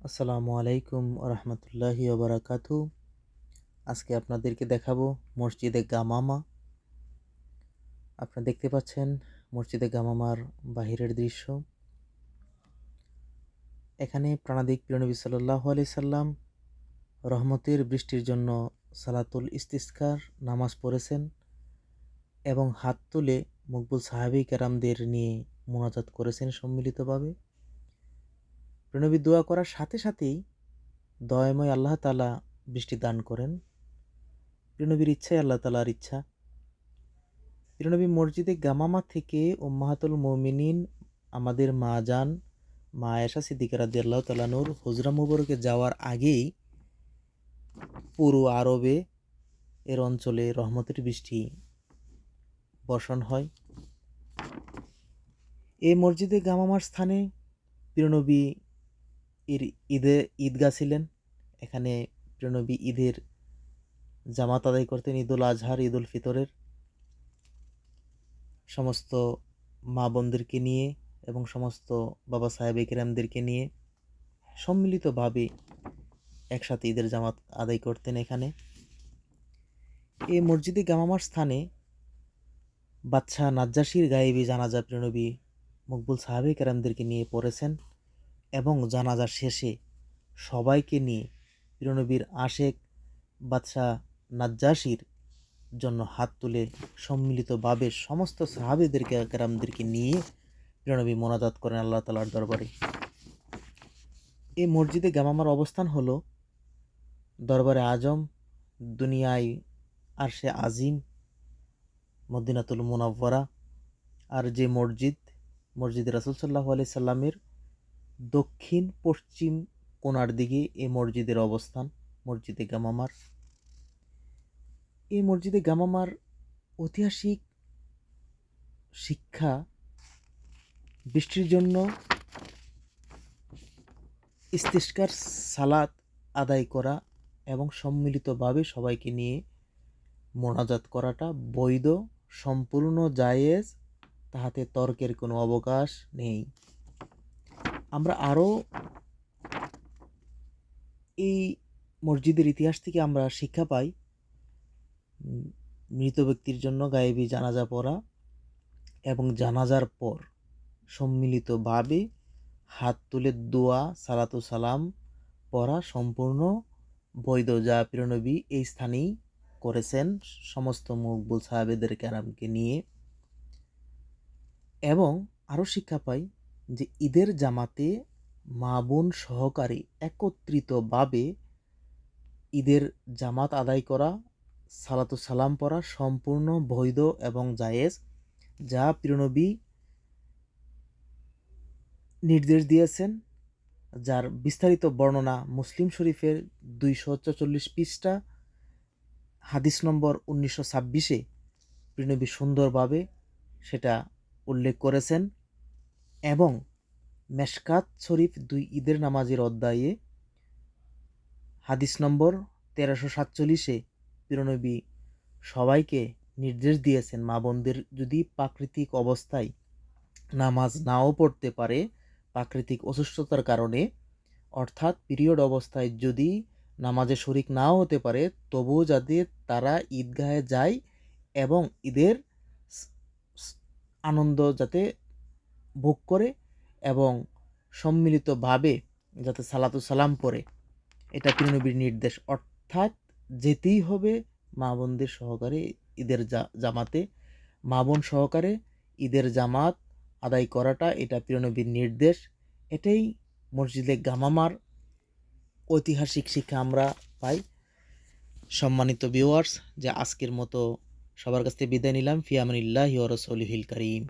আসসালামু আলাইকুম রহমতুল্লাহি ওবরাকাতু। আজকে আপনাদেরকে দেখাবো মসজিদে গামামা। আপনারা দেখতে পাচ্ছেন মসজিদে গামামার বাহিরের দৃশ্য। এখানে প্রাণাদিক প্রিয়নবী সাল্লাহ আলি সাল্লাম রহমতের বৃষ্টির জন্য সালাতুল ইস্তিস্কার, নামাজ পড়েছেন এবং হাত তুলে মকবুল সাহাবি কেরামদের নিয়ে মোনাজাত করেছেন সম্মিলিতভাবে। প্রণবী দোয়া করার সাথে সাথেই দয়াময় আল্লাহ তালা বৃষ্টি দান করেন। প্রণবীর ইচ্ছাই আল্লাহ তালার ইচ্ছা। প্রণবী মসজিদে গামামা থেকে ও মাহাতুল মমিনিন, আমাদের মা যান মা আয়েশা সিদ্দিকার আল্লাহ তালানুর হুজরা মুবরকে যাওয়ার আগেই পুরো আরবে এর অঞ্চলে রহমতের বৃষ্টি বর্ষণ হয়। এই মসজিদে গামামার স্থানে প্রিয়নবী এর ঈদে ঈদগাহ ছিলেন। এখানে প্রিয়নবী ঈদের জামাত আদায় করতেন, ঈদুল আজহার, ঈদুল ফিতরের। সমস্ত মা বোনদেরকে নিয়ে এবং সমস্ত বাবা সাহেব একরামদেরকে নিয়ে সম্মিলিতভাবে একসাথে ঈদের জামাত আদায় করতেন এখানে। এই মসজিদে গামামার স্থানে বাচ্চা নাজ্জাসির গায়েবী জানাজা প্রিয়নবী মকবুল সাহাবে কেরামদেরকে নিয়ে পড়েছেন। এবং জানাজার শেষে সবাইকে নিয়ে প্রিয়নবীর আশেক বাদশাহ নাজ্জাসির জন্য হাত তুলে সম্মিলিতভাবে সমস্ত সাহাবেদেরকে কেরামদেরকে নিয়ে প্রিয়নবী মোনাজাত করেন আল্লাহ তালার দরবারে। এই মসজিদে গামামার অবস্থান হলো দরবারে আজম, দুনিয়ায় আর সে আজিম, মদিনাতুল মুনাব্বরা আর যে মসজিদ মসজিদ রাসুল সাল্লাহ আলি সাল্লামের দক্ষিণ পশ্চিম কোনার দিকে এ মসজিদের অবস্থান, মসজিদে গামামার। এই মসজিদে গামামার ঐতিহাসিক শিক্ষা বৃষ্টির জন্য ইস্তিস্কার সালাত আদায় করা এবং সম্মিলিতভাবে সবাইকে নিয়ে মোনাজাত করাটা বৈধ, সম্পূর্ণ, জায়েজ, তাহাতে তর্কের কোনো অবকাশ নেই। আমরা আরও এই মসজিদের ইতিহাস থেকে আমরা শিক্ষা পাই। মৃত ব্যক্তির জন্য গায়েবী জানাজা পড়া এবং জানাজার পর সম্মিলিতভাবে হাত তুলে দোয়া, সালাতু সালাম পড়া সম্পূর্ণ বৈধ, যা প্রিয়নবী এই স্থানেই করেছেন সমস্ত মকবুল সাহাবেদের ক্যারামকে নিয়ে। এবং আরও শিক্ষা পাই যে ঈদের জামাতে মা বোন সহকারে একত্রিতভাবে ঈদের জামাত আদায় করা, সালাতু সালাম পড়া সম্পূর্ণ বৈধ এবং জায়েজ, যা প্রিয়নবী নির্দেশ দিয়েছেন, যার বিস্তারিত বর্ণনা মুসলিম শরীফের দুইশো চল্লিশ পৃষ্ঠা, হাদিস নম্বর উনিশশো ছাব্বিশে প্রিনবী সুন্দরভাবে সেটা উল্লেখ করেছেন। এবং মেশকাত শরীফ দুই ঈদের নামাজের অধ্যায়ে, হাদিস নম্বর তেরোশো সাতচল্লিশে প্রিনবী সবাইকে নির্দেশ দিয়েছেন, মা বোনদের যদি প্রাকৃতিক অবস্থায় নামাজ নাও পড়তে পারে, প্রাকৃতিক অসুস্থতার কারণে, অর্থাৎ পিরিয়ড অবস্থায় যদি নামাজে শরিক নাও হতে পারে, তবুও যাতে তারা ঈদগাহে যায় এবং ঈদের আনন্দ যাতে ভোগ করে এবং সম্মিলিতভাবে যাতে সালাতু সালাম পড়ে। এটা তিরনবীর নির্দেশ। অর্থাৎ যেতেই হবে মা বোনদের সহকারে ঈদের জামাতে। মা বোন সহকারে ঈদের জামাত আদায় করাটা এটা প্রিয়নবীর নির্দেশ। এটাই মসজিদে গামামার ঐতিহাসিক শিক্ষা আমরা পাই। সম্মানিত ভিউয়ার্স যে আজকের মতো সবার কাছ থেকে বিদায় নিলাম। ফিয়ামিল্লাহ রসলিহিল করিম।